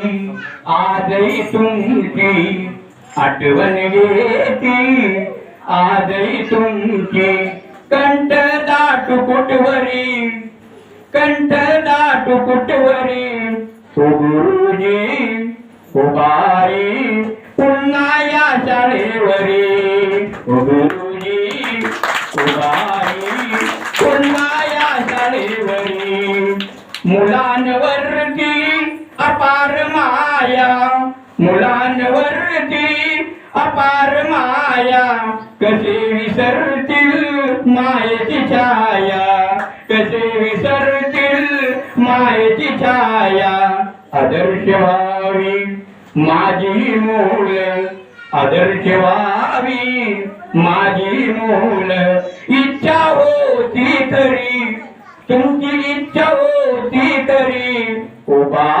आजही तुमची आठवण येती आजही तुमची कंठ दाटू कुटवरी कंठ दाटू कुटवरी ओ गुरुजी उभारी पुन्हा या शाळेवरी ओ अपार माया मुलांवरती अपार माया. कसे विसरतील मायेची छाया? कसे विसरतील मायेची छाया? आदर्श व्हावी माझी मूल आदर्श व्हावी माझी मूल. इच्छा होती तरी तुमची इच्छा होती तरी उभा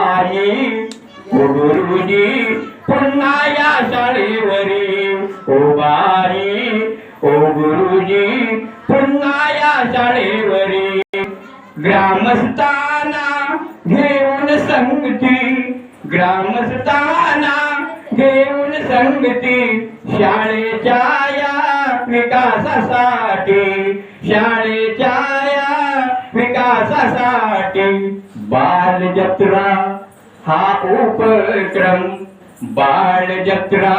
गुरुजी पुन्हा या शाळेवरी. उभारी ओ गुरुजी पुन्हा या शाळेवरी. ग्रामस्थाना घेऊन संगती ग्रामस्थाना घेऊन संगती. शाळेच्या या विकासासाठी शाळेच्या या विकासासाठी. बाल जत्रा हा उपक्रम बाळ जत्रा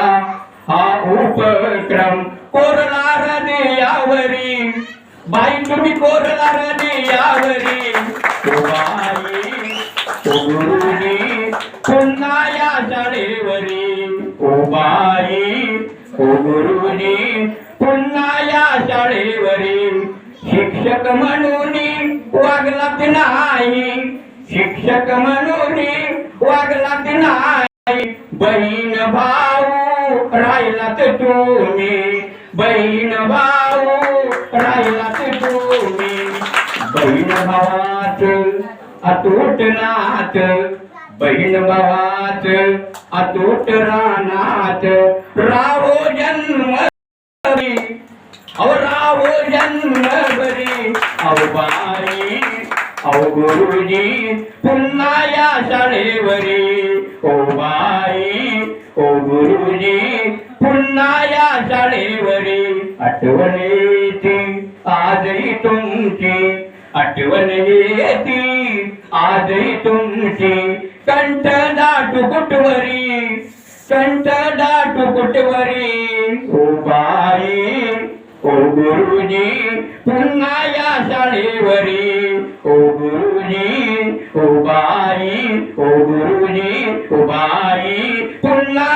हा उपक्रम कोरला यावरी. बाई तुम्ही कोरला हृदयावरी ओ बाई पुन्हा या शाळेवरी ओ बाई ओ पुन्हा या शाळेवरी शिक्षक म्हणून वागलात नाही. शिक्षक म्हणून वागलात नाही बहीण भाऊ राहिलात तुम्ही. बहीण भाऊ राहिलात तुम्ही बहीण भावात अतूट नात बहीण भावात अतूट रानात रावो जन्म अहो रावो जन्म बरी. अहो औ गुरुजी पुन्हा या शाळेवरी. ओ बाई ओ गुरुजी पुन्हा या शाळेवरी. आठवण येते आजही तुमची. आठवण येते आजही तुमची. कंठ दाटू कुटवरी कंठ दाटू कुटवरी ओ बाई ओ गुरुजी पुन्हा गुरुजी उबाई ओ गुरुजी उबाई कुल्ला